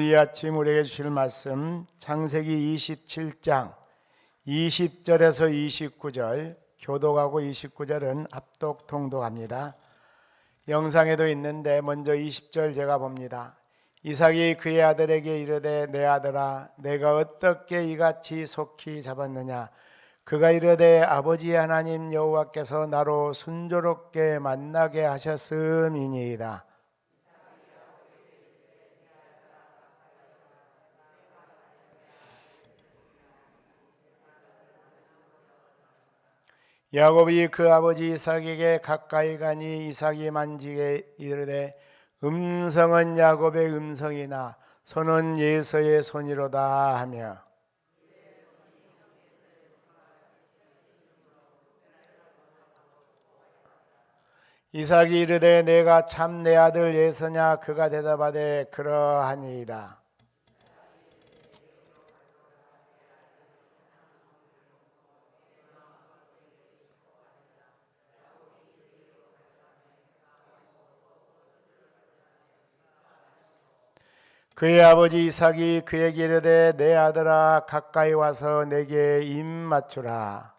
이 아침 우리에게 주실 말씀 창세기 27장 20절에서 29절 교독하고 29절은 합독 통독합니다. 영상에도 있는데 먼저 20절 제가 봅니다. 이삭이 그의 아들에게 이르되 내 아들아 내가 어떻게 이같이 속히 잡았느냐 그가 이르되 아버지 하나님 여호와께서 나로 순조롭게 만나게 하셨음이니이다. 야곱이 그 아버지 이삭에게 가까이 가니 이삭이 만지게 이르되 음성은 야곱의 음성이나 손은 예서의 손이로다 하며 이삭이 이르되 내가 참 내 아들 예서냐 그가 대답하되 그러하니이다. 그의 아버지 이삭이 그에게 이르되 내 아들아 가까이 와서 내게 입 맞추라.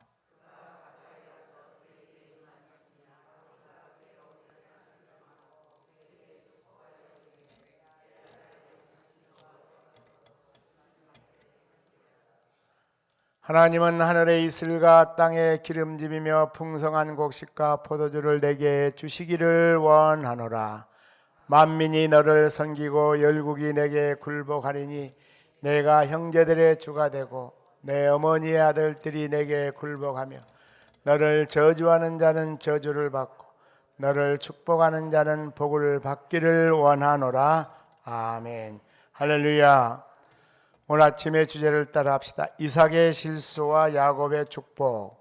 하나님은 하늘의 이슬과 땅의 기름짐이며 풍성한 곡식과 포도주를 내게 주시기를 원하노라. 만민이 너를 섬기고 열국이 내게 굴복하리니 내가 형제들의 주가 되고 내 어머니의 아들들이 내게 굴복하며 너를 저주하는 자는 저주를 받고 너를 축복하는 자는 복을 받기를 원하노라. 아멘. 할렐루야. 오늘 아침의 주제를 따라 합시다. 이삭의 실수와 야곱의 축복.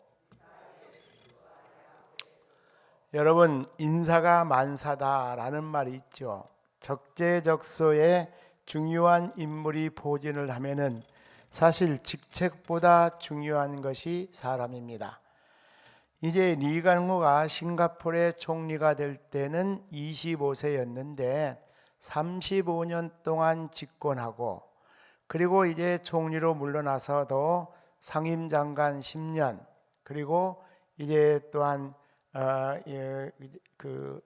여러분 인사가 만사다라는 말이 있죠. 적재적소에 중요한 인물이 보진을 하면은 사실 직책보다 중요한 것이 사람입니다. 이제 리강호가 싱가포르의 총리가 될 때는 25세였는데 35년 동안 집권하고 그리고 이제 총리로 물러나서도 상임장관 10년 그리고 이제 또한 어, 예, 그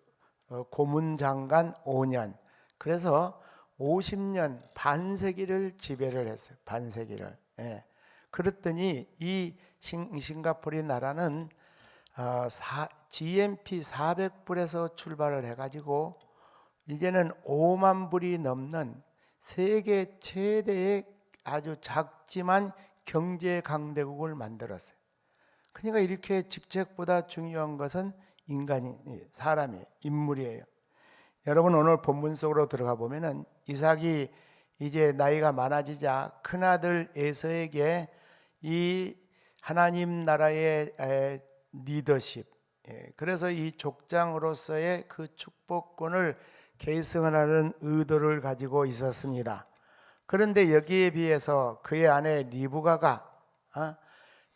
어, 고문 장관 5년 그래서 50년 반세기를 지배를 했어요 반세기를 예. 그랬더니 이 싱, 싱가포르 나라는 어, 사, GMP 400불에서 출발을 해가지고 이제는 5만 불이 넘는 세계 최대의 아주 작지만 경제 강대국을 만들었어요. 그러니까 이렇게 직책보다 중요한 것은 인간이 사람이 인물이에요. 여러분 오늘 본문 속으로 들어가 보면은 이삭이 이제 나이가 많아지자 큰 아들 에서에게 이 하나님 나라의 리더십 예, 그래서 이 족장으로서의 그 축복권을 계승하는 의도를 가지고 있었습니다. 그런데 여기에 비해서 그의 아내 리브가가 어?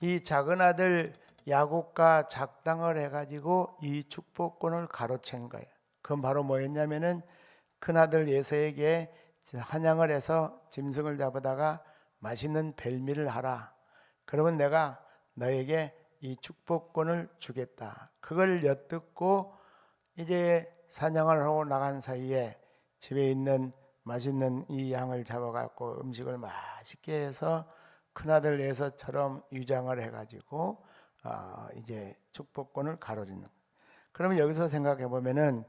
이 작은 아들 야곱과 작당을 해가지고 이 축복권을 가로챈 거예요. 그건 바로 뭐였냐면은 큰 아들 예서에게 한양을 해서 짐승을 잡아다가 맛있는 벨미를 하라. 그러면 내가 너에게 이 축복권을 주겠다. 그걸 엿듣고 이제 사냥을 하고 나간 사이에 집에 있는 맛있는 이 양을 잡아갖고 음식을 맛있게 해서 큰아들 에서처럼 유장을 해가지고 어, 이제 축복권을 가로짓는. 그러면 여기서 생각해 보면은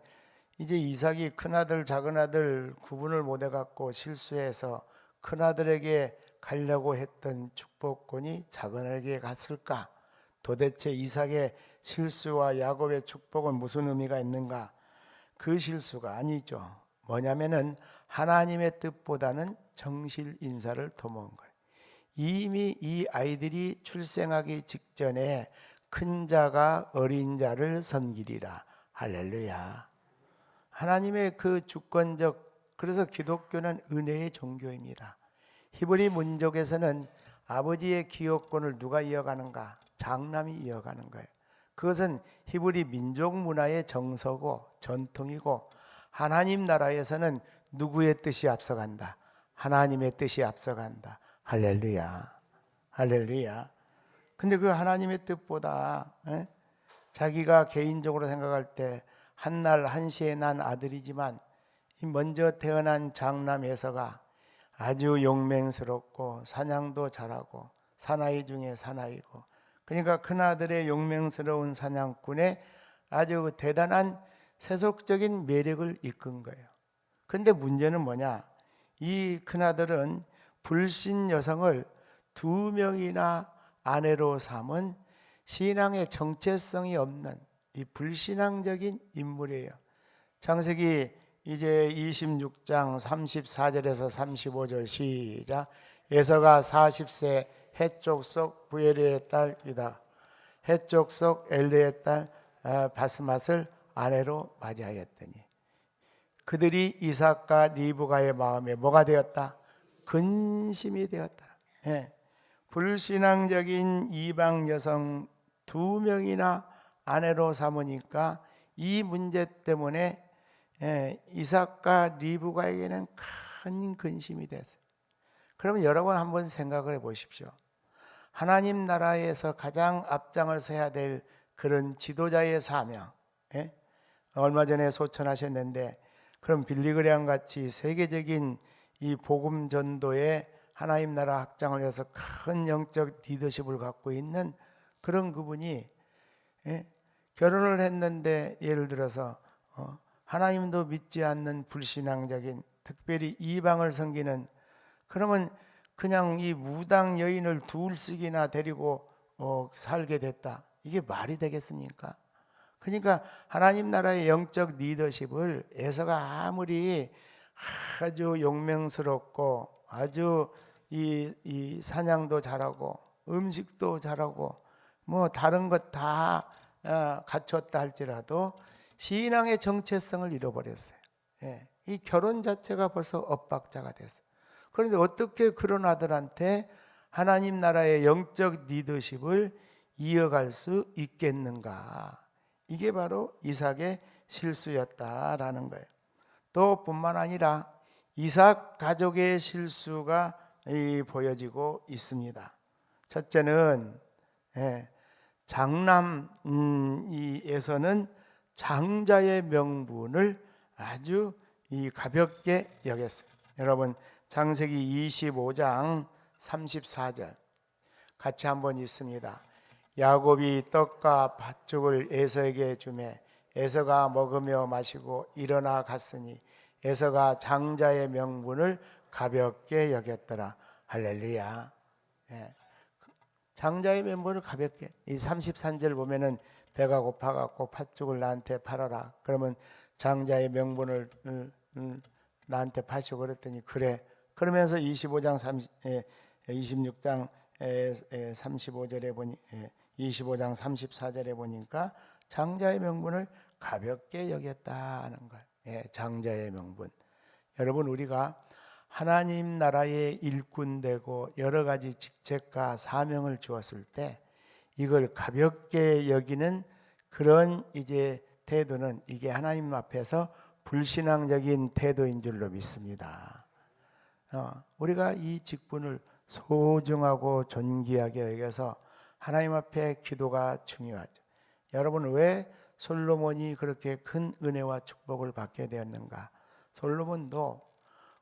이제 이삭이 큰아들 작은아들 구분을 못해 갖고 실수해서 큰아들에게 가려고 했던 축복권이 작은아들에게 갔을까? 도대체 이삭의 실수와 야곱의 축복은 무슨 의미가 있는가? 그 실수가 아니죠. 뭐냐면은 하나님의 뜻보다는 정실 인사를 도모한 거예요. 이미 이 아이들이 출생하기 직전에 큰 자가 어린 자를 섬기리라. 할렐루야. 하나님의 그 주권적 그래서 기독교는 은혜의 종교입니다. 히브리 민족에서는 아버지의 기업권을 누가 이어가는가? 장남이 이어가는 거예요. 그것은 히브리 민족 문화의 정서고 전통이고 하나님 나라에서는 누구의 뜻이 앞서간다? 하나님의 뜻이 앞서간다. 할렐루야. 할렐루야. 근데 그 하나님의 뜻보다 에? 자기가 개인적으로 생각할 때 한 날 한시에 난 아들이지만 이 먼저 태어난 장남 에서가 아주 용맹스럽고 사냥도 잘하고 사나이 중에 사나이고 그러니까 큰아들의 용맹스러운 사냥꾼의 아주 그 대단한 세속적인 매력을 이끈 거예요. 근데 문제는 뭐냐? 이 큰아들은 불신 여성을 두 명이나 아내로 삼은 신앙의 정체성이 없는 이 불신앙적인 인물이에요. 창세기 이제 26장 34절에서 35절 시작. 에서가 40세 해쪽 속 부엘의 딸이다. 해쪽 속 엘레의 딸 아, 바스맛을 아내로 맞이하였더니 그들이 이삭과 리브가의 마음에 뭐가 되었다? 근심이 되었다. 예. 불신앙적인 이방 여성 두 명이나 아내로 삼으니까 이 문제 때문에 예, 이삭과 리브가에게는 큰 근심이 됐어요. 그러면 여러분 한번 생각을 해 보십시오. 하나님 나라에서 가장 앞장을 서야 될 그런 지도자의 사명. 예? 얼마 전에 소천하셨는데 그럼 빌리그레암 같이 세계적인 이 복음 전도에 하나님 나라 확장을 위해서 큰 영적 리더십을 갖고 있는 그런 그분이 예? 결혼을 했는데 예를 들어서 어, 하나님도 믿지 않는 불신앙적인 특별히 이방을 섬기는 그러면 그냥 이 무당 여인을 둘씩이나 데리고 어, 살게 됐다. 이게 말이 되겠습니까? 그러니까 하나님 나라의 영적 리더십을 에서가 아무리 아주 용맹스럽고 아주 이, 이 사냥도 잘하고 음식도 잘하고 뭐 다른 것다 어, 갖췄다 할지라도 신앙의 정체성을 잃어버렸어요. 예, 이 결혼 자체가 벌써 엇박자가 됐어요. 그런데 어떻게 그런 아들한테 하나님 나라의 영적 리더십을 이어갈 수 있겠는가? 이게 바로 이삭의 실수였다라는 거예요. 또 뿐만 아니라 이삭 가족의 실수가 이 보여지고 있습니다. 첫째는 예, 장남에서는 장자의 명분을 아주 이 가볍게 여겼어요. 여러분 장세기 25장 34절 같이 한번 있습니다. 야곱이 떡과 팥죽을 에서에게 주매 에서가 먹으며 마시고 일어나 갔으니 에서가 장자의 명분을 가볍게 여겼더라. 할렐루야. 예. 장자의 명분을 가볍게. 이 33절 보면은 배가 고파 갖고 팥죽을 나한테 팔아라. 그러면 장자의 명분을 음, 음, 나한테 파시고 그랬더니 그래. 그러면서 25장 30, 예, 26장 에, 에, 35절에 보니 예, 25장 34절에 보니까 장자의 명분을 가볍게 여겼다는 걸. 예, 장자의 명분. 여러분 우리가 하나님 나라의 일꾼 되고 여러 가지 직책과 사명을 주었을 때 이걸 가볍게 여기는 그런 이제 태도는 이게 하나님 앞에서 불신앙적인 태도인 줄로 믿습니다. 어, 우리가 이 직분을 소중하고 존귀하게 여겨서 하나님 앞에 기도가 중요하죠. 여러분 왜 솔로몬이 그렇게 큰 은혜와 축복을 받게 되었는가? 솔로몬도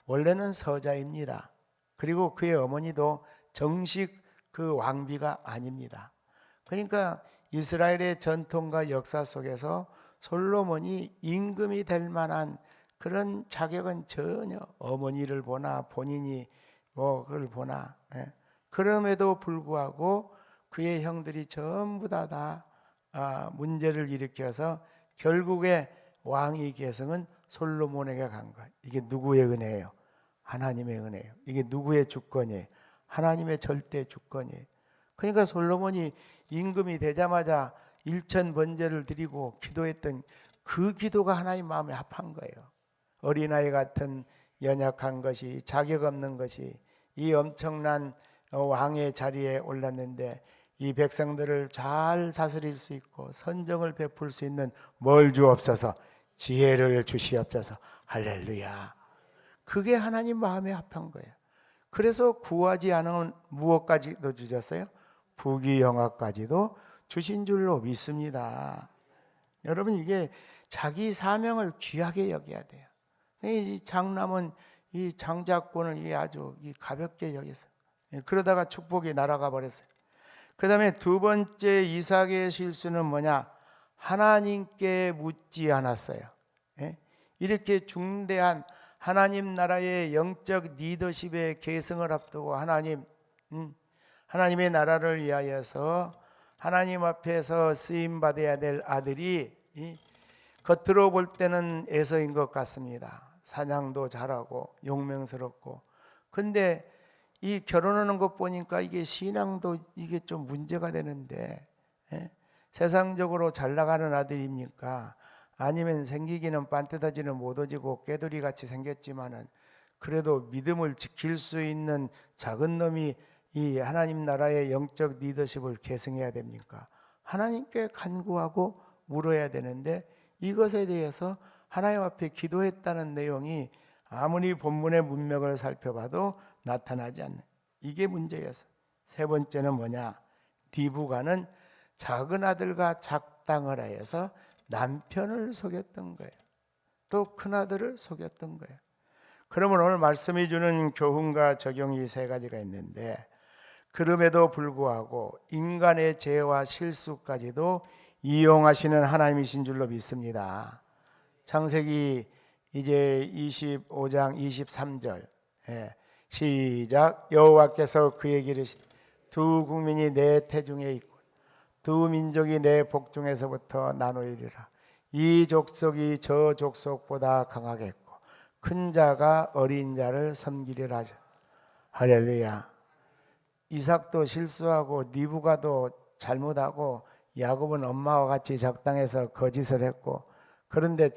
원래는 서자입니다. 그리고 그의 어머니도 정식 그 왕비가 아닙니다. 그러니까 이스라엘의 전통과 역사 속에서 솔로몬이 임금이 될 만한 그런 자격은 전혀 어머니를 보나 본인이 뭐 그걸 보나 예. 그럼에도 불구하고 그의 형들이 전부 다다 아, 문제를 일으켜서 결국에 왕위 계승은 솔로몬에게 간 거예요. 이게 누구의 은혜예요? 하나님의 은혜예요. 이게 누구의 주권이에요? 하나님의 절대 주권이에요. 그러니까 솔로몬이 임금이 되자마자 일천 번제를 드리고 기도했던 그 기도가 하나님 마음에 합한 거예요. 어린아이 같은 연약한 것이 자격 없는 것이 이 엄청난 왕의 자리에 올랐는데 이 백성들을 잘 다스릴 수 있고 선정을 베풀 수 있는 뭘 주옵소서 지혜를 주시옵소서 할렐루야 그게 하나님 마음에 합한 거예요. 그래서 구하지 않은 무엇까지도 주셨어요? 부귀영화까지도 주신 줄로 믿습니다. 여러분 이게 자기 사명을 귀하게 여겨야 돼요. 이 장남은 이 장자권을 이 아주 이 가볍게 여기서 예, 그러다가 축복이 날아가 버렸어요. 그 다음에 두 번째 이삭의 실수는 뭐냐? 하나님께 묻지 않았어요. 예? 이렇게 중대한 하나님 나라의 영적 리더십의 계승을 앞두고 하나님, 음, 하나님의 나라를 위하여서 하나님 앞에서 쓰임 받아야 될 아들이 이, 겉으로 볼 때는 에서인 것 같습니다. 사냥도 잘하고 용맹스럽고, 근데 이 결혼하는 것 보니까 이게 신앙도 이게 좀 문제가 되는데 예? 세상적으로 잘 나가는 아들입니까? 아니면 생기기는 반듯하지는 못해지고 깨돌이 같이 생겼지만은 그래도 믿음을 지킬 수 있는 작은 놈이 이 하나님 나라의 영적 리더십을 계승해야 됩니까? 하나님께 간구하고 물어야 되는데 이것에 대해서 하나님 앞에 기도했다는 내용이 아무리 본문의 문맥을 살펴봐도 나타나지 않는 이게 문제였어. 세 번째는 뭐냐? 디부가는 작은 아들과 작당을 하여서 남편을 속였던 거예요. 또 큰 아들을 속였던 거예요. 그러면 오늘 말씀이 주는 교훈과 적용이 세 가지가 있는데 그럼에도 불구하고 인간의 죄와 실수까지도 이용하시는 하나님이신 줄로 믿습니다. 창세기 이제 25장 23절 예, 시작 여호와께서 그에게 이르시되 두 국민이 내 태중에 있고 두 민족이 내 복중에서부터 나누리라 이 족속이 저 족속보다 강하겠고 큰 자가 어린 자를 섬기리라 하죠. 할렐루야 이삭도 실수하고 니부가도 잘못하고 야곱은 엄마와 같이 적당해서 거짓을 했고 그런데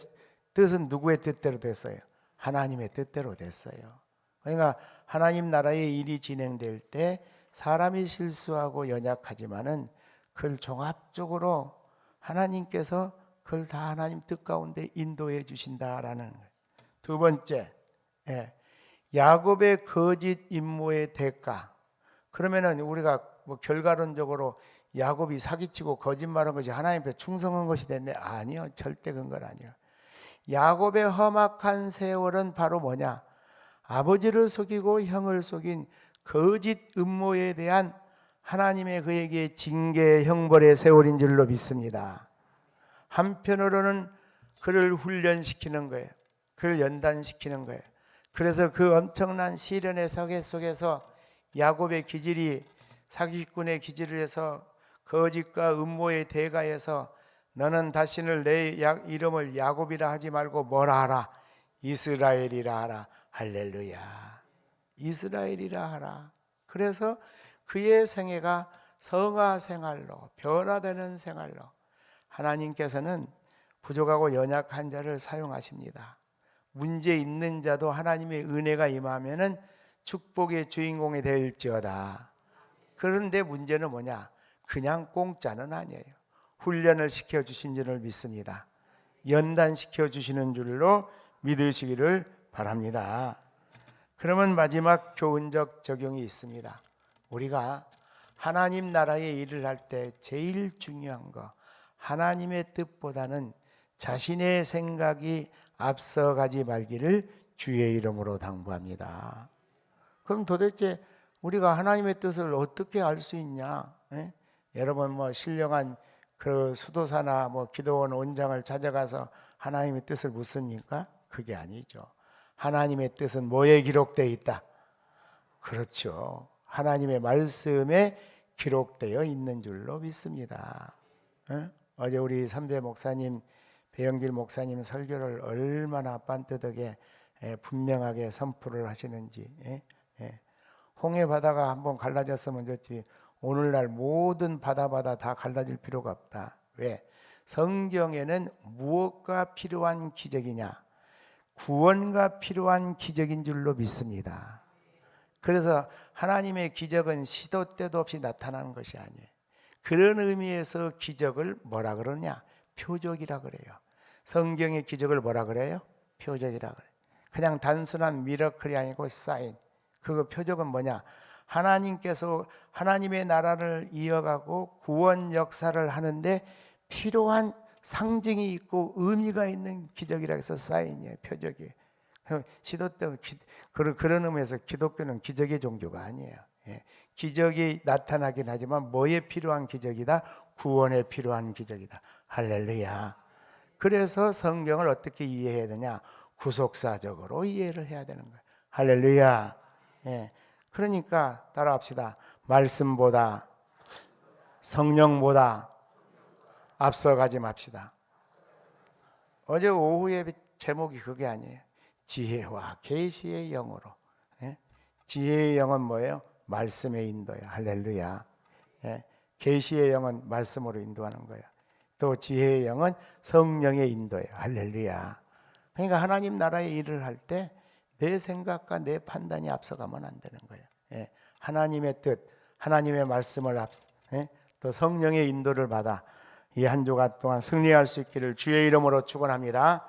뜻은 누구의 뜻대로 됐어요? 하나님의 뜻대로 됐어요. 그러니까 하나님 나라의 일이 진행될 때 사람이 실수하고 연약하지만은 그걸 종합적으로 하나님께서 그걸 다 하나님 뜻 가운데 인도해 주신다라는 거예요. 두 번째, 예, 야곱의 거짓 임무의 대가. 그러면은 우리가 뭐 결과론적으로 야곱이 사기치고 거짓말한 것이 하나님 앞에 충성한 것이 됐네? 아니요, 절대 그런 건 아니요. 야곱의 험악한 세월은 바로 뭐냐? 아버지를 속이고 형을 속인 거짓 음모에 대한 하나님의 그에게 징계 형벌의 세월인 줄로 믿습니다. 한편으로는 그를 훈련시키는 거예요. 그를 연단시키는 거예요. 그래서 그 엄청난 시련의 서계 속에서 야곱의 기질이 사기꾼의 기질을 해서 거짓과 음모의 대가에서 너는 다시는 내 야- 이름을 야곱이라 하지 말고 뭐라 하라 이스라엘이라 하라 할렐루야. 이스라엘이라 하라. 그래서 그의 생애가 성화 생활로 변화되는 생활로 하나님께서는 부족하고 연약한 자를 사용하십니다. 문제 있는 자도 하나님의 은혜가 임하면은 축복의 주인공이 될지어다. 그런데 문제는 뭐냐? 그냥 공짜는 아니에요. 훈련을 시켜 주신 줄을 믿습니다. 연단시켜 주시는 줄로 믿으시기를 바랍니다. 그러면 마지막 교훈적 적용이 있습니다. 우리가 하나님 나라의 일을 할 때 제일 중요한 거 하나님의 뜻보다는 자신의 생각이 앞서가지 말기를 주의 이름으로 당부합니다. 그럼 도대체 우리가 하나님의 뜻을 어떻게 알 수 있냐? 예? 여러분 뭐 신령한 그 수도사나 뭐 기도원 원장을 찾아가서 하나님의 뜻을 묻습니까? 그게 아니죠. 하나님의 뜻은 뭐에 기록되어 있다? 그렇죠. 하나님의 말씀에 기록되어 있는 줄로 믿습니다. 어? 어제 우리 삼배 목사님, 배영길 목사님 설교를 얼마나 반듯하게 에, 분명하게 선포를 하시는지. 예? 예. 홍해 바다가 한번 갈라졌으면 좋지. 오늘날 모든 바다바다 다 갈라질 필요가 없다. 왜? 성경에는 무엇과 필요한 기적이냐? 구원과 필요한 기적인 줄로 믿습니다. 그래서 하나님의 기적은 시도 때도 없이 나타나는 것이 아니에요. 그런 의미에서 기적을 뭐라 그러냐? 표적이라 그래요. 성경의 기적을 뭐라 그래요? 표적이라 그래요. 그냥 단순한 미러클이 아니고 사인. 그거 표적은 뭐냐? 하나님께서 하나님의 나라를 이어가고 구원 역사를 하는데 필요한 상징이 있고 의미가 있는 기적이라 해서 사인이에요. 표적이에요. 그 시도 때 기- 그런 그런 의미에서 기독교는 기적의 종교가 아니에요. 예. 기적이 나타나긴 하지만 뭐에 필요한 기적이다? 구원에 필요한 기적이다. 할렐루야. 그래서 성경을 어떻게 이해해야 되냐? 구속사적으로 이해를 해야 되는 거예요. 할렐루야. 예. 그러니까 따라합시다. 말씀보다 성령보다 앞서가지 맙시다. 어제 오후에 제목이 그게 아니에요. 지혜와 계시의 영으로. 예? 지혜의 영은 뭐예요? 말씀의 인도예요. 할렐루야. 예? 계시의 영은 말씀으로 인도하는 거예요. 또 지혜의 영은 성령의 인도예요. 할렐루야. 그러니까 하나님 나라의 일을 할 때 내 생각과 내 판단이 앞서가면 안 되는 거예요. 예. 하나님의 뜻, 하나님의 말씀을 앞, 예? 또 성령의 인도를 받아 이 한 주간 동안 승리할 수 있기를 주의 이름으로 축원합니다.